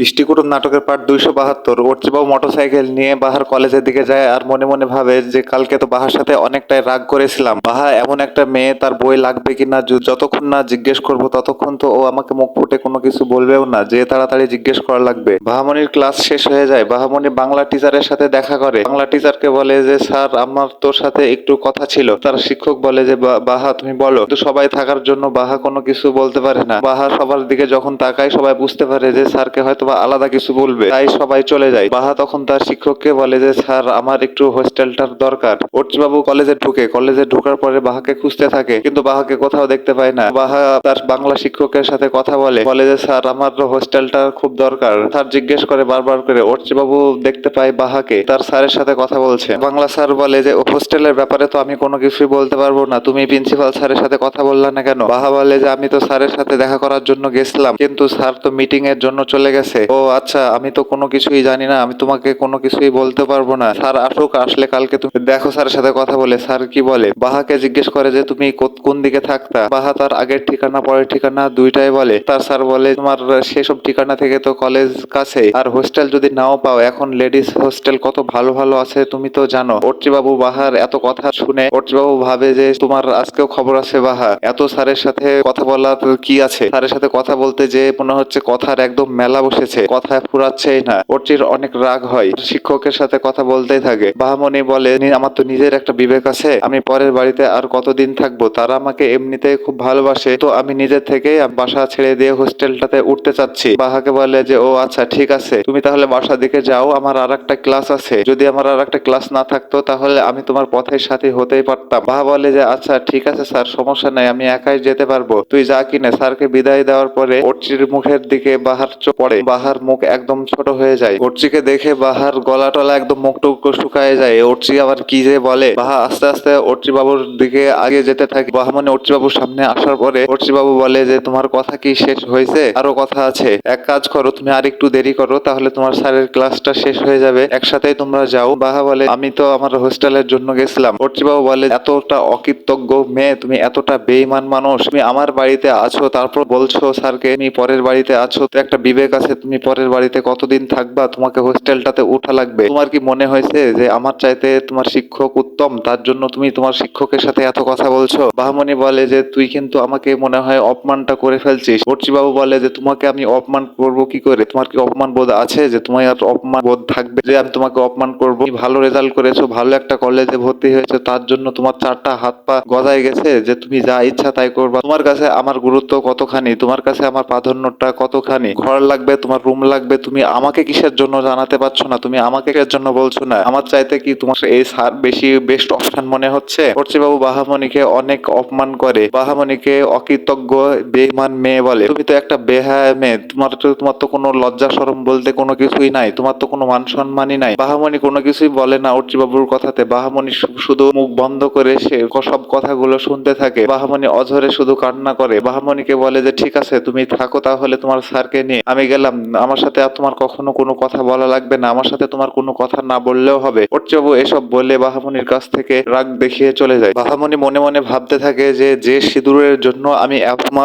ইষ্টিকুটুম নাটকের পার্ট দুইশো বাহাত্তর। অর্চিবাবু মোটরসাইকেল নিয়ে বাহার কলেজের দিকে যায় আর মনে মনে ভাবে যে কালকে তো বাহার সাথে অনেকটাই রাগ করেছিলাম। বাহা, এমন একটা মেয়ে, তার বই লাগবে কিনা য- যতক্ষণ না জিজ্ঞেস করব, ততক্ষণ তো ও আমাকে মুখ ফুটে কোনো কিছু বলবেও না, যে তাড়াতাড়ি জিজ্ঞেস করা লাগবে। বাহামণির ক্লাস শেষ হয়ে যায়। বাহামণি বাংলা টিচারের সাথে দেখা করে। বাংলা টিচারকে বলে যে, স্যার, আমার তোর সাথে একটু কথা ছিল। তার শিক্ষক বলে যে, "বা- বাহা, তুমি বলো। কিন্তু সবাই থাকার জন্য বাহা কোনো কিছু বলতে পারে না। বাহা সবার দিকে যখন তাকায়, সবাই বুঝতে পারে যে, স্যারকে হয়তো বা আলাদা কিছু বলবে। তাই সবাই চলে যায়। বাহা তখন তার শিক্ষককে বলে যে, স্যার, আমার একটু হোস্টেলটার দরকার। বাবু কলেজে ঢুকে। কলেজে ঢোকার পরে বাহাকে খুঁজতে থাকে, কিন্তু বাহাকে কোথাও দেখতে পায় না। বাহা তার বাংলা শিক্ষকের সাথে কথা বলে। বলে যে, স্যার, আমার হোস্টেলটা খুব দরকার। স্যার জিজ্ঞেস করে বারবার করে। বাবু দেখতে পায় বাহাকে। তার স্যারের সাথে কথা বলছে। বাংলা স্যার বলে যে, হোস্টেলের ব্যাপারে তো আমি কোনো কিছুই বলতে পারব না। তুমি প্রিন্সিপাল স্যারের সাথে কথা বললা না কেন? বাহা বলে যে, আমি তো স্যারের সাথে দেখা করার জন্য গেছিলাম। কিন্তু স্যার তো মিটিং এর জন্য চলে গেছে। ও আচ্ছা আমি তো কোনো কিছুই জানি না, আমি তোমাকে কোনো কিছুই বলতে পারব না। স্যার, আসুক, আসলে কালকে তুমি দেখো, স্যারের সাথে কথা বলে, স্যার কি বলে? বাহাকে জিজ্ঞেস করে যে, তুমি কোন দিকে থাকতা? বাহা তার আগের ঠিকানা, পরের ঠিকানা দুইটাই বলে। তার স্যার বলে, তোমার সেসব ঠিকানা থেকে তো কলেজ কাছে। আর হোস্টেল যদি নাও পাও, এখন লেডিস হোস্টেল কত ভালো ভালো আছে, তুমি তো জানো। বাবু বাহার এত কথা শুনে বাবু ভাবে যে, তোমার আজকেও খবর আছে বাহা। এত স্যারের সাথে কথা বলার কি আছে? স্যারের সাথে কথা বলতে যে মনে হচ্ছে কথার একদম মেলা বসেছে কথা ফুরাচ্ছেই না। অর্চির অনেক রাগ হয়। শিক্ষকের সাথে কথা বলতেই থাকে। বাহামণি বলে আমার তো নিজের একটা বিবেক আছে। আমি পরের বাড়িতে আর কতদিন থাকব? তারা আমাকে এমনিতেই খুব ভালোবাসে। তো আমি নিজের থেকে বাসা ছেড়ে দিয়ে হোস্টেলটাতে উঠতে চাচ্ছি। বাহাকে বলে যে, ও আচ্ছা ঠিক আছে। তুমি তাহলে বাসা দিকে যাও। আমার আর একটা ক্লাস আছে। যদি আমার আর একটা ক্লাস না থাকতো, তাহলে আমি তোমার পথের সাথে হতেই পারতাম। বাহা বলে যে আচ্ছা ঠিক আছে স্যার, সমস্যা নাই। আমি একাই যেতে পারব। তুই যা কিনে স্যারকে বিদায় দেওয়ার পরে অর্চির মুখের দিকে বাহার চোখ পড়ে। বাহার মুখ একদম ছোট হয়ে যায়। অর্চিকে দেখে বাহার গলা টলা একদম মুখ টুক শুকায় যায়। অর্চি আবার কি যে বলে? বাহা আস্তে আস্তে অর্চি বাবুর দিকে আগে যেতে থাকে। বাহা মানে অর্চি বাবুর সামনে আসার পরে অর্চি বাবু বলে যে, তোমার কথা কি শেষ হয়েছে? আরও কথা আছে। এক কাজ করো, তুমি আর একটু দেরি করো, তাহলে তোমার স্যারের ক্লাসটা শেষ হয়ে যাবে। একসাথেই তোমরা যাও। বাহা বলে, আমি তো আমার হোস্টেলের জন্য গেছিলাম। অর্চি বাবু বলে, এতটা অকৃতজ্ঞ মেয়ে, তুমি এতটা বেইমান মানুষ। তুমি আমার বাড়িতে আছো, তারপর বলছো স্যারকে, তুমি পরের বাড়িতে আছো। তো একটা বিবেক আছে তুমি পরের বাড়িতে কতদিন থাকবা? তোমাকে হোস্টেলটাতে উঠা লাগবে। তোমার কি মনে হয়েছে যে আমার চাইতে তোমার শিক্ষক উত্তম? তার জন্য তুমি তোমার শিক্ষকের সাথে এত কথা বলছো? বাহামণি বলে যে, তুই কিন্তু আমাকে মনে হয় অপমানটা করে ফেলছিস। বাবু বলে যে, তোমাকে আমি অপমান করব কি করে? তোমার কি অপমান বোধ আছে যে তোমার আর অপমান বোধ থাকবে যে, আমি তোমাকে অপমান করব? ভালো রেজাল্ট করেছ, ভালো একটা কলেজে ভর্তি হয়েছে, তার জন্য তোমার চারটা হাত পা গজায় গেছে যে, তুমি যা ইচ্ছা তাই করবা। তোমার কাছে আমার গুরুত্ব কতখানি? তোমার কাছে আমার প্রাধান্যটা কতখানি? ঘর লাগবে তোমার রুম লাগবে, তুমি আমাকে কিসের জন্য জানাতে পারছ না? তুমি আমাকে কিসের জন্য বলছো না? আমার চাইতে কি তোমার এই সার বেশি বেস্ট অপশন মনে হচ্ছে? বাবু বাহামণিকে অনেক অপমান করে। বাহামণিকে অকৃতজ্ঞ বেমান মেয়ে বলে। তুমি তো একটা বেহায় মেয়ে। তোমার তো তোমার তো কোনো লজ্জা সরম বলতে কোনো কিছুই নাই। তোমার তো কোনো মান সম্মানই নাই। বাহামণি কোনো কিছুই বলে না বাবুর কথাতে। বাহামণি শুধু মুখ বন্ধ করে সে সব কথাগুলো শুনতে থাকে। বাহামণি অঝরে শুধু কান্না করে। বাহামণিকে বলে যে, ঠিক আছে, তুমি থাকো তাহলে তোমার স্যারকে নিয়ে। আমি গেলাম আমার সাথে আর তোমার কখনো কোনো কথা বলা লাগবে না। আমার সাথে তোমার কোনো কথা না বললেও হবে। বাবু এসব বলে বাহামণির কাছ থেকে রাগ দেখিয়ে চলে যায়। বাহামণি মনে মনে ভাবতে থাকে যে যে সিঁদুরের জন্য আমি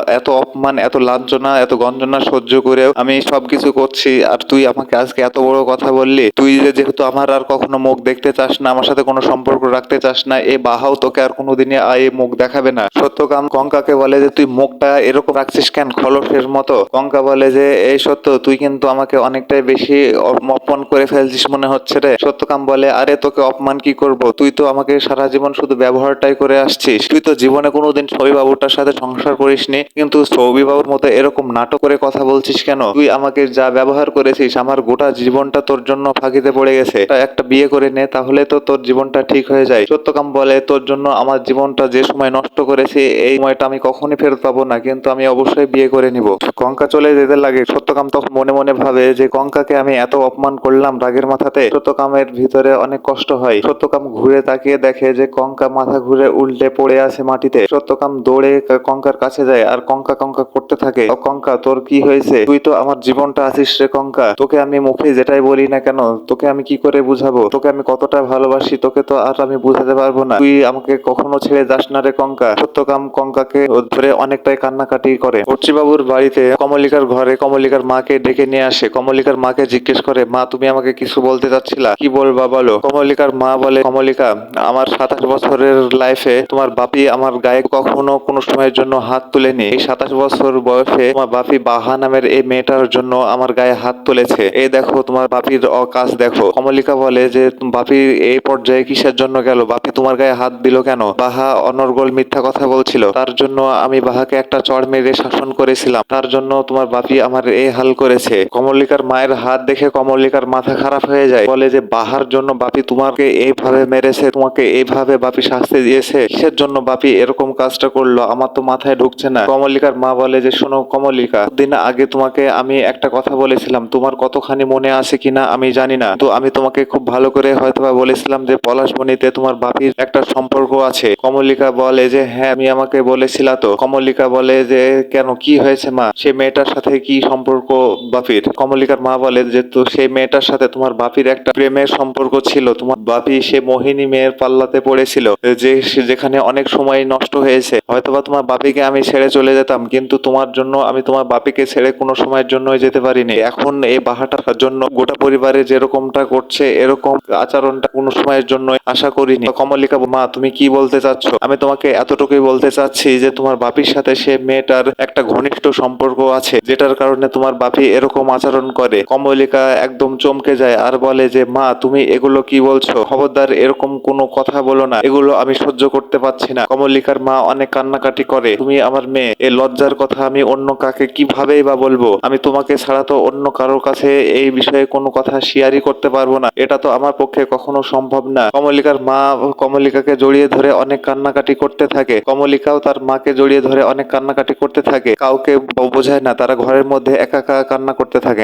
এত অপমান, এত লাঞ্ছনা, এত গঞ্জনা সহ্য করেও আমি সবকিছু করছি। আর তুই আমাকে আজকে এত বড় কথা বললি। তুই যে যেহেতু আমার আর কখনো মুখ দেখতে চাস না, আমার সাথে কোনো সম্পর্ক রাখতে চাস না, এ বাহাও তোকে আর কোনোদিনই আয়ে মুখ দেখাবে না। সত্যকাম কঙ্কাকে বলে যে, তুই মুখটা এরকম রাখছিস কেন? খলসের মতো। কঙ্কা বলে যে, এই সত্য তুই কিন্তু আমাকে অনেকটাই বেশি অপ- অপমান করে ফেলছিস মনে হচ্ছে রে। সত্যকাম বলে, আরে তোকে অপমান কি করব? তুই তো আমাকে সারা জীবন শুধু ব্যবহারটাই করে আসছিস। তুই তো জীবনে কোনোদিন ছবি বাবুটার সাথে সংসার করিসনি, কিন্তু ছবি বাবুর মতো এরকম নাটক করে কথা বলছিস কেন? তুই আমাকে যা ব্যবহার করেছিস, আমার গোটা জীবনটা তোর জন্য ফাঁকিতে পড়ে গেছে। একটা বিয়ে করে নে, তাহলে তো তোর জীবনটা ঠিক হয়ে যায়। সত্যকাম বলে, তোর জন্য আমার জীবনটা যে সময় নষ্ট করেছি, এই সময়টা আমি কখনই ফেরত পাবো না, কিন্তু আমি অবশ্যই বিয়ে করে নিব। কঙ্কা চলে যেতে লাগে। সত্যকাম তখন মনে মনে ভাবে যে কঙ্কাকে আমি এত অপমান করলাম রাগের মাথাতে, সত্যকামের ভিতরে অনেক কষ্ট হয়। সত্যকাম ঘুরে তাকিয়ে দেখে যে কঙ্কা মাথা ঘুরে উল্টে পড়ে আছে মাটিতে। সত্যকাম দৌড়ে কঙ্কার কাছে যায় আর কঙ্কা কঙ্কা করতে থাকে। ও কঙ্কা, তোর কি হয়েছে? তুই তো আমার জীবনটা আছিস রে কঙ্কা। তোকে আমি মুখে যেটাই বলি না কেন, তোকে আমি কি করে বুঝাবো? তোকে আমি কতটা ভালোবাসি, তোকে তো আর আমি বুঝাতে পারব না। তুই আমাকে কখনো ছেড়ে যাস না রে কঙ্কা। সত্যকাম কঙ্কাকে ধরে অনেকটাই কান্নাকাটি করে। বাবুর বাড়িতে কমলিকার ঘরে কমলিকার মাকে ডেকে নিয়ে আসে। কমলিকার মাকে জিজ্ঞেস করে, মা, তুমি আমাকে কিছু বলতে চাচ্ছিলা? কি বলবা বলো? কমলিকার মা বলে, কমলিকা, আমার সাতাশ বছরের লাইফে তোমার বাপি আমার গায়ে কখনো কোনো সময়ের জন্য হাত তুলেনি। এই সাতাশ বছর বয়সে তোমার বাপি বাহা নামের এই মেয়েটার জন্য আমার গায়ে হাত তুলেছে। এই দেখো, তোমার বাপির অকাজ দেখো। কমলিকা বলে যে, বাপি এই পর্যায়ে কিসের জন্য গেল? বাপি তোমার গায়ে হাত দিল কেন? বাহা অনর্গল মিথ্যা কথা বলছিল। তার জন্য আমি বাহাকে একটা চড় মেরে শাসন করেছিলাম। তার জন্য তোমার বাপি আমার এই হাল করেছে। কমলিকার মায়ের হাত দেখে কমলিকার মাথা খারাপ হয়ে যায়। বলে যে, বাহার জন্য বাপি তোমাকে এইভাবে মেরেছে, তোমাকে এইভাবে বাপি শাস্তি দিয়েছে। কিসের জন্য বাপি এরকম কাজটা করল? আমার তো মাথায় ঢুকছে না। কমলিকার মা বলে যে, শোনো কমলিকা দিন আগে তোমাকে আমি একটা কথা বলেছিলাম। তোমার কতখানি মনে আছে কিনা আমি জানি না। তো আমি তোমাকে খুব ভালো করে হয়তোবা বলেছিলাম যে, পলাশবনিতে তোমার বাপির একটা সম্পর্ক আছে। কমলিকা বলে যে হ্যাঁ আমি আমাকে বলেছিলা তো। কমলিকা বলে যে, কেন? কি হয়েছে মা? সে মেয়েটার সাথে কি সম্পর্ক বাপির কমলিকার মা বলে যে, তো সেই মেয়েটার সাথে তোমার বাপির একটা প্রেমের সম্পর্ক ছিল। তোমার বাপি সে মোহিনী মেয়ের পাল্লাতে পড়েছিল, যে যেখানে অনেক সময় নষ্ট হয়েছে। হয়তোবা তোমার বাপিকে আমি ছেড়ে চলে যেতাম, কিন্তু তোমার জন্য আমি তোমার বাপিকে ছেড়ে কোনো সময়ের জন্য যেতে পারিনি। এখন এই বাহাটার জন্য গোটা পরিবারে যেরকমটা করছে, এরকম আচরণটা কোনো সময়ের জন্য আশা করিনি। কমলিকা মা, তুমি কি বলতে চাচ্ছ? আমি তোমাকে এতটুকুই বলতে চাচ্ছি যে, তোমার বাপির সাথে সে মেয়েটার একটা ঘনিষ্ঠ সম্পর্ক আছে, যেটার কারণে তোমার বাপি এরকম আচরণ করে। কমলিকা একদম চমকে যায় আর বলে যে, মা, তুমি এগুলো কি বলছো? খবরদার, এরকম কোনো কথা বলো না। এগুলো আমি সহ্য করতে পারছি না। কমলিকার মা অনেক কান্নাকাটি করে, তুমি আমার মেয়ে এই লজ্জার কথা আমি অন্য কাকে কিভাবেই বা বলব? আমি তোমাকে ছাড়া তো অন্য কারোর কাছে এই বিষয়ে কোনো কথা শেয়ারই করতে পারব না। এটা তো আমার পক্ষে কখনো সম্ভব না। কমলিকার মা কমলিকাকে জড়িয়ে ধরে অনেক কান্নাকাটি করতে থাকে। কমলিকাও তার মাকে জড়িয়ে ধরে অনেক কান্নাকাটি করতে থাকে। কাউকে বোঝায় না, তারা ঘরের মধ্যে একা একা কান্না করতে থাকে।